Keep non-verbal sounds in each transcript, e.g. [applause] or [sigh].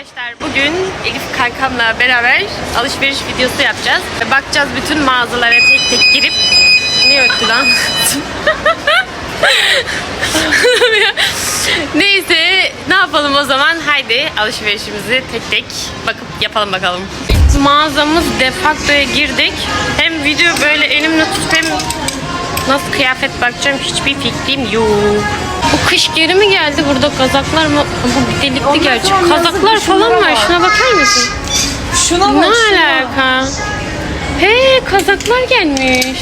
Arkadaşlar bugün Elif kankamla beraber alışveriş videosu yapacağız. Bakacağız bütün mağazalara tek tek girip Niye öttü lan? [laughs] Neyse ne yapalım o zaman haydi alışverişimizi tek tek bakıp yapalım bakalım. Mağazamız defaktoya girdik. Hem video böyle elimle tutup hem nasıl kıyafet bakacağım hiçbir fikrim yok. Bu kış geri mi geldi burada kazaklar mı? Bu delikli gerçi. sonra Kazaklar falan şunlara var. bak. Şuna bakar mısın? Şuna bak Ne şuna. alaka? He kazaklar gelmiş.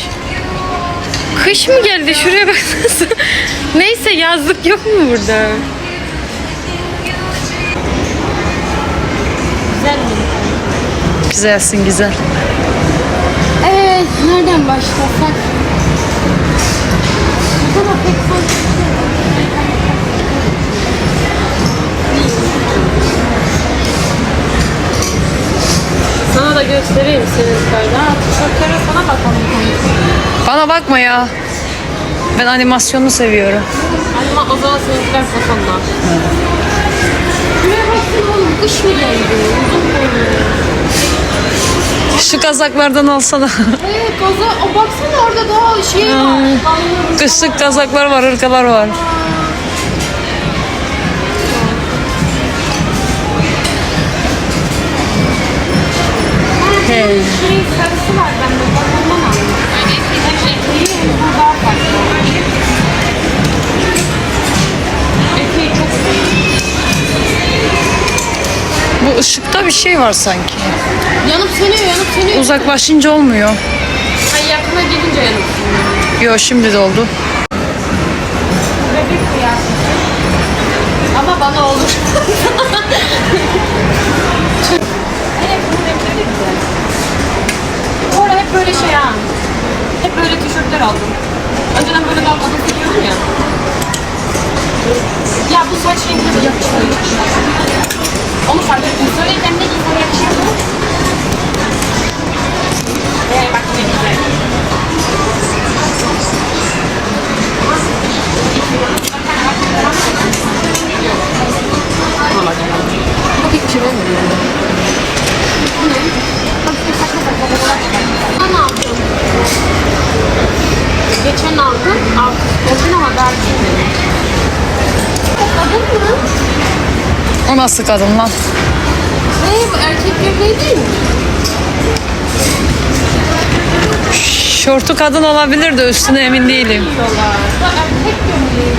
Kış mı geldi? Şuraya baksanıza. [laughs] Neyse yazlık yok mu burada? Güzel mi? Güzelsin güzel. Evet, nereden başlasak? Burada da pek fazla da göstereyim senin. Ha, tişörtlere sana bakalım. Bana bakma ya. Ben animasyonu seviyorum. Ama o zaman seninkiler fotonla. Şuraya baksana oğlum, kış mı geldi? Uzun boylu. Şu kazaklardan alsana. Evet, gaza, o baksana orada daha şey var. Dallı. Kışlık kazaklar var, ırkalar var. Şey sarısı var bende. Ben ondan aldım. Hem eteği hem bu daha farklı. Eteği çok sevdim. Bu ışıkta bir şey var sanki. Yanıp sönüyor, yanıp sönüyor. Uzaklaşınca olmuyor. Ay yakına gelince yanıp sönüyor. Yo şimdi de oldu. Bebek kıyafeti. Ama bana olur. [laughs] şey ha. Hep böyle tişörtler aldım. Önceden böyle daha kadın giyiyordum ya. Ya bu saç renkine de yakışmıyor hiç. Onu fark ettim. Söyleyeceğim ne giysem yakışıyor mu? Ee, bak ne güzel. Bak hiçbir şey olmuyor. Bu ne? Bak bir saçma saçma babalar çıkartıyor. Ben ne yaptım? Geçen aldım. Altı olsun ama daha giymedim. O kadın mı? O nasıl kadın lan? Hey bu erkek gömleği değil mi? Şortu kadın olabilir de üstüne emin değilim. Diyorlar. Bu erkek gömleği.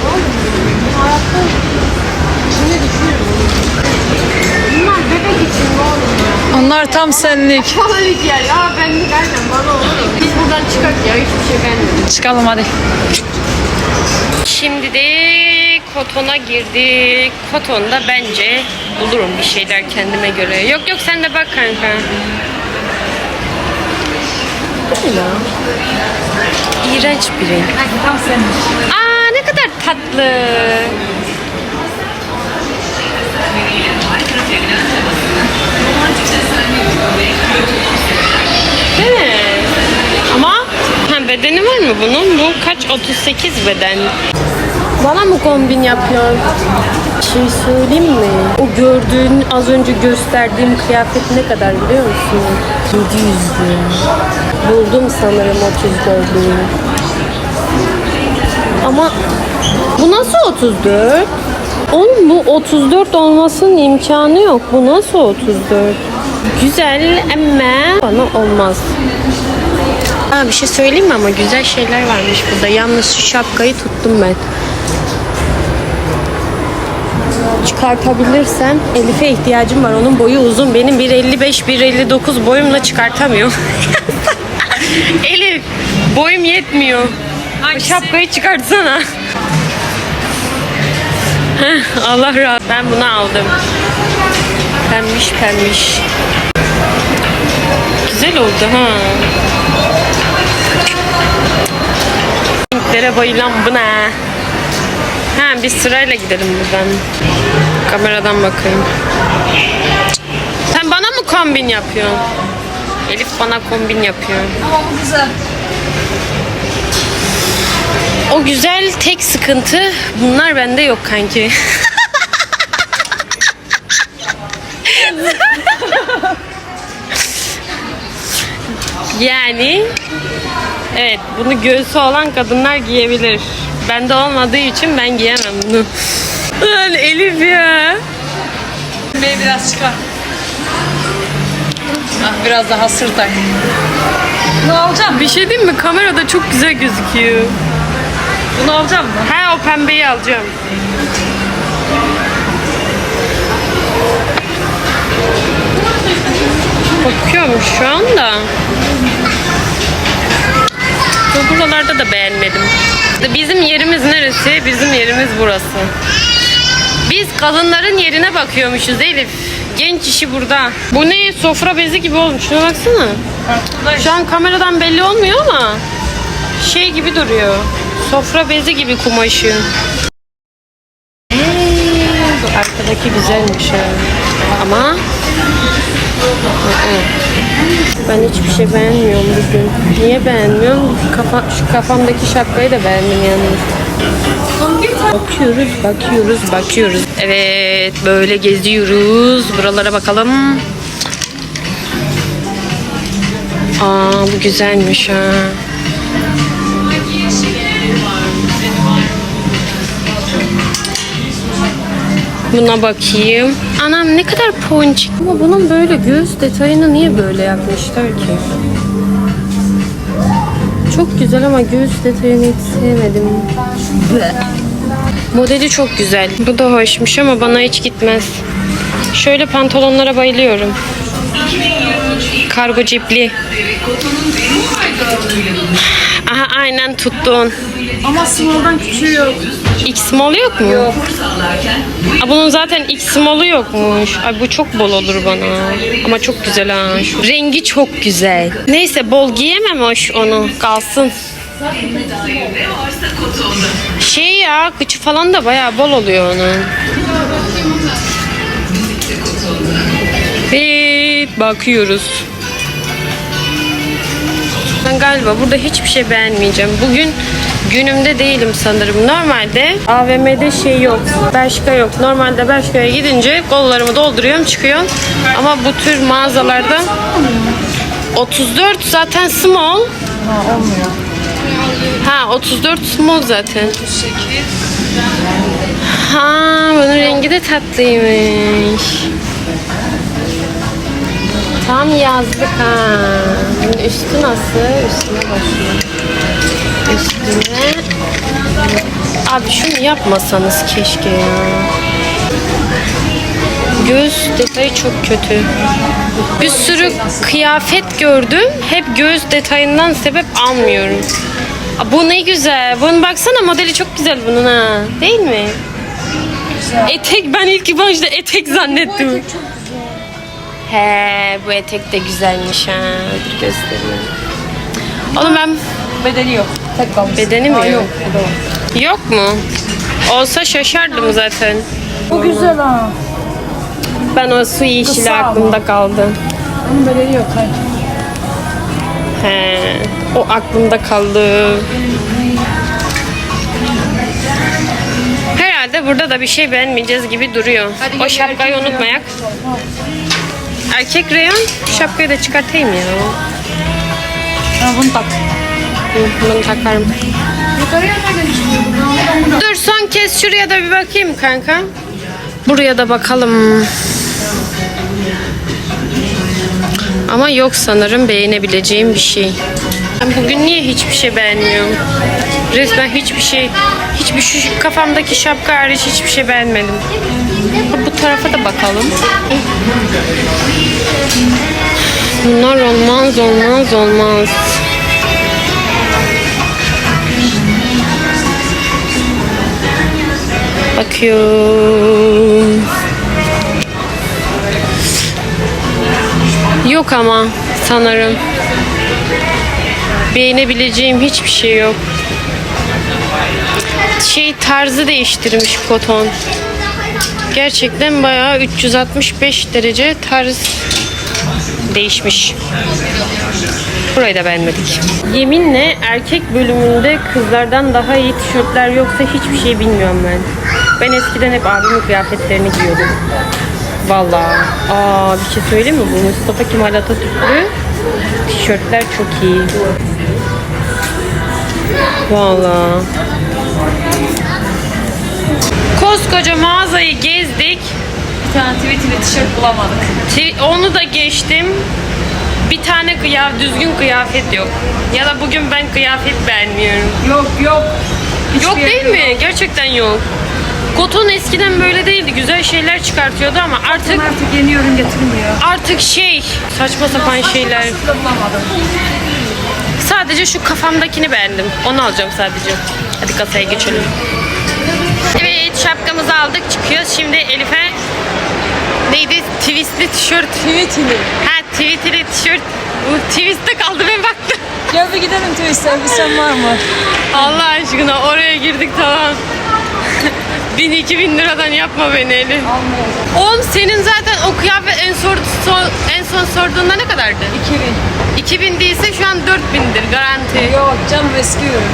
Hayatta ne? Bunlar bebek için mi oğlum ya? Onlar tam senlik. [laughs] Ya. Bana olur. Biz buradan çıkak ya. Hiçbir şey beğenmedim. Çıkalım hadi. Şimdi de Koton'a girdik. Koton'da bence bulurum bir şeyler kendime göre. Yok yok sen de bak kanka. Ne ya? İğrenç bir renk. Aa ne kadar tatlı. Değil mi? Ama ha, bedeni var mı bunun? Bu kaç? 38 beden. Bana mı kombin yapıyorsun? Şey söyleyeyim mi? O gördüğün az önce gösterdiğim kıyafet ne kadar biliyor musun? 700 lira. Buldum sanırım 34 lira. Ama bu nasıl 34? Oğlum bu 34 olmasının imkanı yok. Bu nasıl 34? Güzel ama bana olmaz. Aa, bir şey söyleyeyim mi ama güzel şeyler varmış burada. Yalnız şu şapkayı tuttum ben. Çıkartabilirsem Elif'e ihtiyacım var. Onun boyu uzun. Benim 1.55 1.59 boyumla çıkartamıyorum. [laughs] Elif boyum yetmiyor. Bu şapkayı çıkartsana. Allah razı Ben bunu aldım. Pembiş pembiş. Güzel oldu ha. Renklere bayılan bu He biz sırayla gidelim buradan. Kameradan bakayım. Sen bana mı kombin yapıyorsun? Elif bana kombin yapıyor. Ama bu güzel. O güzel tek sıkıntı bunlar bende yok kanki. [laughs] yani evet bunu göğsü olan kadınlar giyebilir. Bende olmadığı için ben giyemem bunu. Lan Elif ya. Bey biraz çıkar. Ah, biraz daha sır tak. Bunu alacağım. Bir şey diyeyim mi? Kamerada çok güzel gözüküyor. Bunu alacağım mı? Ha o pembeyi alacağım. Bakıyorum şu anda. Bu Buralarda da beğenmedim. Bizim yerimiz neresi? Bizim yerimiz burası. Biz kadınların yerine bakıyormuşuz Elif. Genç işi burada. Bu ne? Sofra bezi gibi olmuş. Şuna baksana. Şu an kameradan belli olmuyor ama şey gibi duruyor. Sofra bezi gibi kumaşı. Hey, bu arkadaki güzelmiş. Ama ben hiçbir şey beğenmiyorum bugün. Niye beğenmiyorum? Kafa, şu kafamdaki şapkayı da beğendim yalnız. Bakıyoruz, bakıyoruz, bakıyoruz. Evet, böyle geziyoruz. Buralara bakalım. Aa, bu güzelmiş ha. Buna bakayım. Anam ne kadar ponçik. Ama bunun böyle göğüs detayını niye böyle yapmışlar ki? Çok güzel ama göğüs detayını hiç sevmedim. Modeli çok güzel. Bu da hoşmuş ama bana hiç gitmez. Şöyle pantolonlara bayılıyorum. Kargo cipli. Aynen tuttun. Ama small'dan küçüğü yok. X small yok mu? Yok. Bunun zaten X small'u yokmuş. Ay bu çok bol olur bana. Ama çok güzel ha. Rengi çok güzel. Neyse bol giyemem hoş onu. Kalsın. Şey ya kıçı falan da bayağı bol oluyor onun. Evet bakıyoruz. Ben galiba burada hiçbir şey beğenmeyeceğim. Bugün günümde değilim sanırım. Normalde AVM'de şey yok. Bershka yok. Normalde Bershka'ya gidince kollarımı dolduruyorum çıkıyorum. Ama bu tür mağazalarda 34 zaten small. Ha olmuyor. Ha 34 small zaten. Ha bunun rengi de tatlıymış. Tam yazlık ha. Bunun üstü nasıl? Üstüne bakayım. Üstüne. Abi şunu yapmasanız keşke ya. Göz detayı çok kötü. Bir sürü kıyafet gördüm. Hep göz detayından sebep almıyorum. Aa, Bu ne güzel. Bunun baksana modeli çok güzel bunun ha. Değil mi? Etek ben ilk başta etek zannettim. He bu etek de güzelmiş ha. Dur göstereyim. Oğlum ben Bedeli yok. Tek kalmış. bedeni mi Ha, yok? yok. Yok mu? Olsa şaşardım zaten. Bu güzel ha. Ben o su yeşili ama. aklımda kaldı. Bunun bedeli yok. Hayır. He, o aklımda kaldı. Herhalde burada da bir şey beğenmeyeceğiz gibi duruyor. Hadi o şapkayı unutmayak. Erkek reyon şapkayı da çıkartayım ya. Ha, bunu tak. Hı, Bunu takarım. Dur son kez şuraya da bir bakayım kanka. Buraya da bakalım. Ama yok sanırım beğenebileceğim bir şey. Ben bugün niye hiçbir şey beğenmiyorum? Resmen hiçbir şey, hiçbir şu kafamdaki şapka hariç hiçbir şey beğenmedim. Bu tarafa da bakalım. Bunlar olmaz, olmaz, olmaz. Bakıyorum. Yok ama sanırım. Beğenebileceğim hiçbir şey yok. Şey tarzı değiştirmiş koton. Gerçekten bayağı 365 derece tarz değişmiş. Burayı da beğenmedik. Yeminle erkek bölümünde kızlardan daha iyi tişörtler yoksa hiçbir şey bilmiyorum ben. Ben eskiden hep abimin kıyafetlerini giyiyordum. Vallahi. Aa bir şey söyleyeyim mi? Bu Mustafa Kemal Atatürk'lü Tişörtler çok iyi. Vallahi. Koskoca mağazayı gezdik. Bir tane tweet'li tişört bulamadık. Ti- Onu da geçtim. Bir tane kıyaf düzgün kıyafet yok. Ya da bugün ben kıyafet beğenmiyorum. Yok yok. Hiçbir Yok değil yerde mi? Gerçekten yok. Koton eskiden böyle değildi. Güzel şeyler çıkartıyordu ama artık. Artık yeni ürün getirmiyor. artık şey saçma sapan şeyler. Bulamadım. Sadece şu kafamdakini beğendim. Onu alacağım sadece. Hadi kasaya geçelim. Evet şapkamızı aldık çıkıyoruz. Şimdi Elif'e neydi? Twistli tişört. Tweet'li. Ha tweetli tişört. Bu twist'te kaldı ben baktım. Gel bir gidelim Twist'e. Elbisen var mı? Allah aşkına oraya girdik tamam. [laughs] 1000 2000 liradan yapma beni Elif. Almıyorum. Oğlum senin zaten o kıyafet en, sor, son- en son sorduğunda ne kadardı? 2000. 2000 değilse şu an 4000'dir garanti. Yok canım eski ürün.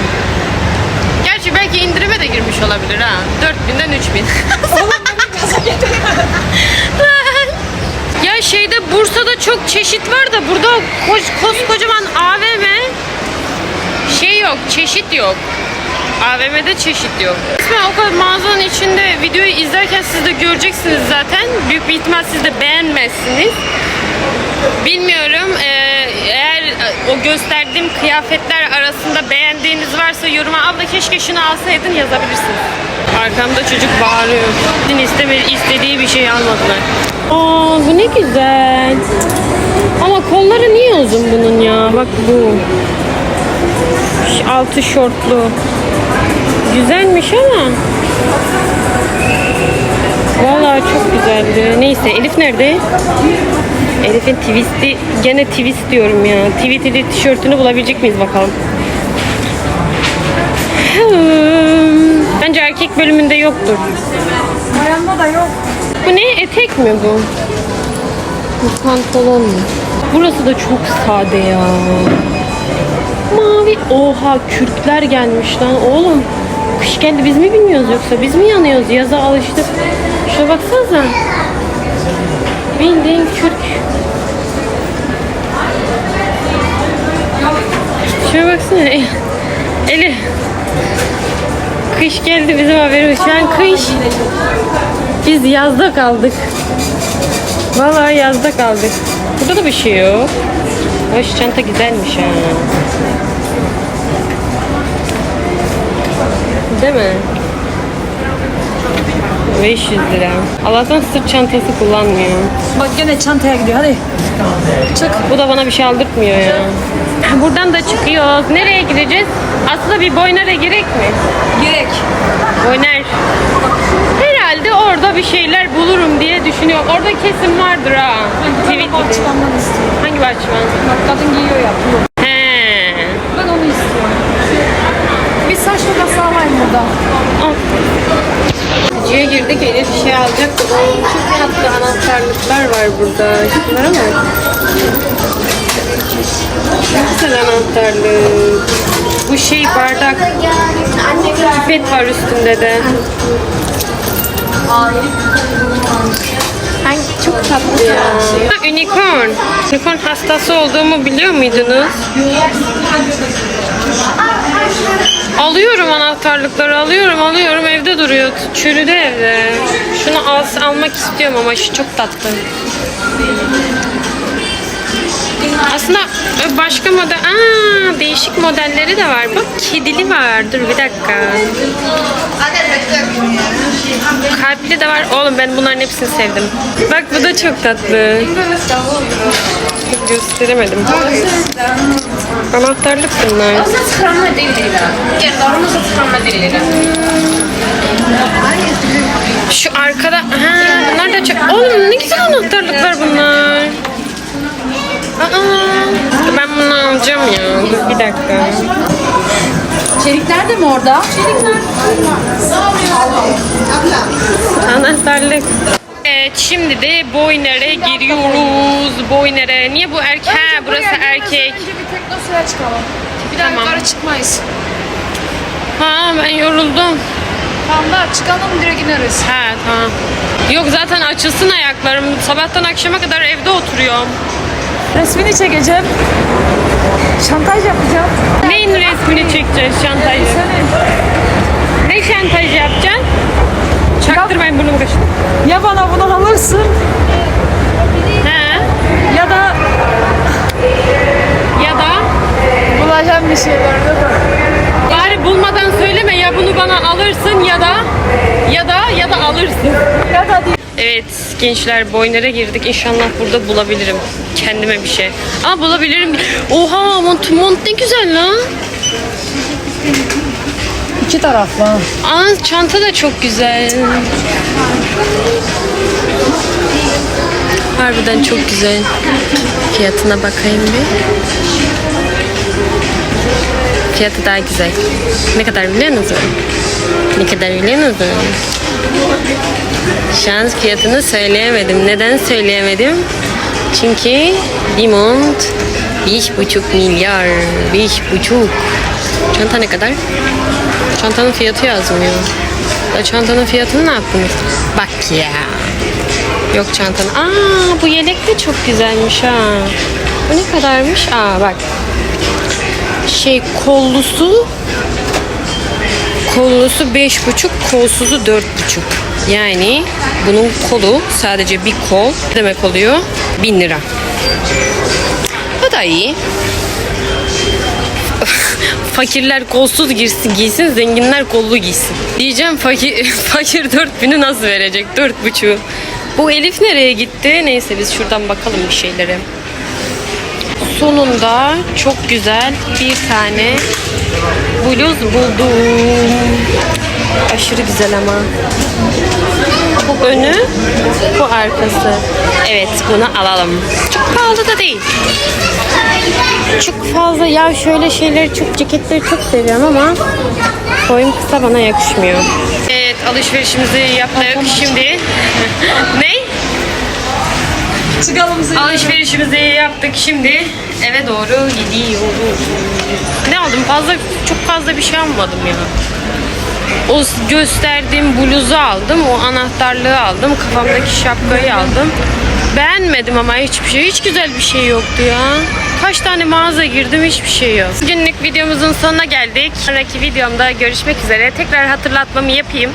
Gerçi belki indirime de girmiş olabilir ha. 4000'den 3000. Oğlum beni gaza getirme. ya şeyde Bursa'da çok çeşit var da burada koş, koskocaman AVM şey yok, çeşit yok. AVM'de çeşit yok. Resmen o kadar mağazanın içinde videoyu izlerken siz de göreceksiniz zaten. Büyük bir ihtimal siz de beğenmezsiniz. Bilmiyorum. Ee, eğer o gösterdiğim kıyafetler arasında beğendiğiniz varsa yoruma abla keşke şunu alsaydın yazabilirsiniz. Arkamda çocuk bağırıyor. Sizin istemedi, istediği bir şey almadılar. Aa bu ne güzel. Ama kolları niye uzun bunun ya? Bak bu. Altı şortlu. Güzelmiş ama. Vallahi çok güzeldi. Neyse Elif nerede? Elif'in twisti, gene twist diyorum ya. Tweetli tişörtünü bulabilecek miyiz bakalım. Hmm, Bence erkek bölümünde yoktur. Bayanma da yok. Bu ne? Etek mi bu? Bu pantolon mu? Burası da çok sade ya. Mavi. Oha kürkler gelmiş lan oğlum. Kış geldi biz mi bilmiyoruz yoksa biz mi yanıyoruz? Yaza alıştık. Şuna baksanıza. Bildiğin kürk. Şuna baksana. Eli. Kış geldi bizim haberimiz. Şu an kış. Biz yazda kaldık. Vallahi yazda kaldık. Burada da bir şey yok. Hoş çanta güzelmiş ha. Değil mi? 500 lira. Allah'tan sırt çantası kullanmıyor. Bak gene çantaya gidiyor hadi. Çık. Bu da bana bir şey aldırtmıyor ya. Buradan da çıkıyoruz. Nereye gideceğiz? Aslında bir Boyner'e gerek mi? Gerek. Boyner. Herhalde orada bir şeyler bulurum diye düşünüyorum. Orada kesin vardır ha. Ben bahçıvandan istiyorum. Hangi bahçıvan? Bak kadın giyiyor yapıyor. He. Ben onu istiyorum. Bir saç tokası alayım burada. Ciye girdik Elif şey alacak. Çok tatlı anahtarlıklar var burada. Şunlara bak. Çok güzel anahtarlık. Bu şey bardak. Pipet var üstünde de. Ay çok tatlı ya. Ha, unicorn. Unicorn hastası olduğumu biliyor muydunuz? Alıyorum anahtarlıkları alıyorum alıyorum evde duruyor. Çürüdü evde. Şunu al, almak istiyorum ama şu çok tatlı. Aslında başka model, aa değişik modelleri de var. Bak kedili var. Dur bir dakika. Kalpli de var. Oğlum ben bunların hepsini sevdim. Bak bu da çok tatlı. Gösteremedim. Anahtarlık bunlar. Şu arkada, ha bunlar da çok... Oğlum ne güzel anahtarlıklar bunlar. Aa, ben bunu alacağım ya. Dur bir dakika. Çelikler de mi orada? Anahtarlık. Evet şimdi de Boyner'e giriyoruz. Boyner'e. Niye bu erkek? Ha burası erkek. Önce bir teknosaya çıkalım. Bir daha Tamam. yukarı çıkmayız. Ha ben yoruldum. Tamam da çıkalım direkt ineriz. Ha tamam. Yok zaten açılsın ayaklarım. Sabahtan akşama kadar evde oturuyorum. Resmini çekeceğim. Şantaj yapacağım. Neyin resmini çekeceğiz şantajı? Senin. Ne şantaj yapacaksın? Çaktırmayın burnum kaşın. Ya bana bunu alırsın He? ya da Ya da bulacağım bir şeyler. bari bulmadan söyleme ya bunu bana alırsın ya da ya da ya da alırsın. Ya da değil. Evet gençler boynere girdik. İnşallah burada bulabilirim kendime bir şey. Ama bulabilirim. Oha mont, mont ne güzel lan. İki taraflı. Aa çanta da çok güzel. Harbiden çok güzel. Fiyatına bakayım bir. Fiyatı daha güzel. Ne kadar biliyor musun? Ne kadar biliyor musun? Şu an fiyatını söyleyemedim. Neden söyleyemedim? Çünkü bir mont 5,5 milyar. 5,5. Çanta ne kadar? Çantanın fiyatı yazmıyor. Ya çantanın fiyatını ne yaptınız? Bak ya. Yok çantanın. Aa bu yelek de çok güzelmiş ha. Bu ne kadarmış? Aa bak. Şey kollusu kollusu beş buçuk, kolsuzu dört buçuk. Yani bunun kolu sadece bir kol demek oluyor? Bin lira. O da iyi. [laughs] Fakirler kolsuz girsin, giysin, zenginler kollu giysin. Diyeceğim fakir, [laughs] fakir 4000'i nasıl verecek? 4,5. Bu Elif nereye gitti? Neyse biz şuradan bakalım bir şeylere. Sonunda çok güzel bir tane bluz buldum. Aşırı güzel ama. Bu önü, bu arkası. Evet bunu alalım. Çok pahalı da değil. Çok fazla ya şöyle şeyleri çok ceketleri çok seviyorum ama boyum kısa bana yakışmıyor. Evet alışverişimizi yaptık şimdi. [laughs] ne? Çıkalım. Alışverişimizi yaptık şimdi eve doğru gidiyoruz. Ne aldım? Fazla çok fazla bir şey almadım ya. O gösterdiğim bluzu aldım, o anahtarlığı aldım, kafamdaki şapkayı aldım. Beğenmedim ama hiçbir şey, hiç güzel bir şey yoktu ya. Kaç tane mağaza girdim hiçbir şey yok. Günlük videomuzun sonuna geldik. Sonraki videomda görüşmek üzere. Tekrar hatırlatmamı yapayım.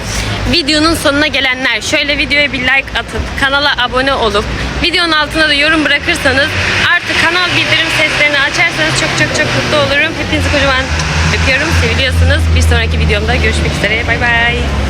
Videonun sonuna gelenler şöyle videoya bir like atıp kanala abone olup videonun altına da yorum bırakırsanız artık kanal bildirim seslerini açarsanız çok çok çok mutlu olurum. Hepinizi kocaman öpüyorum. Seviliyorsunuz. Bir sonraki videomda görüşmek üzere. Bay bay.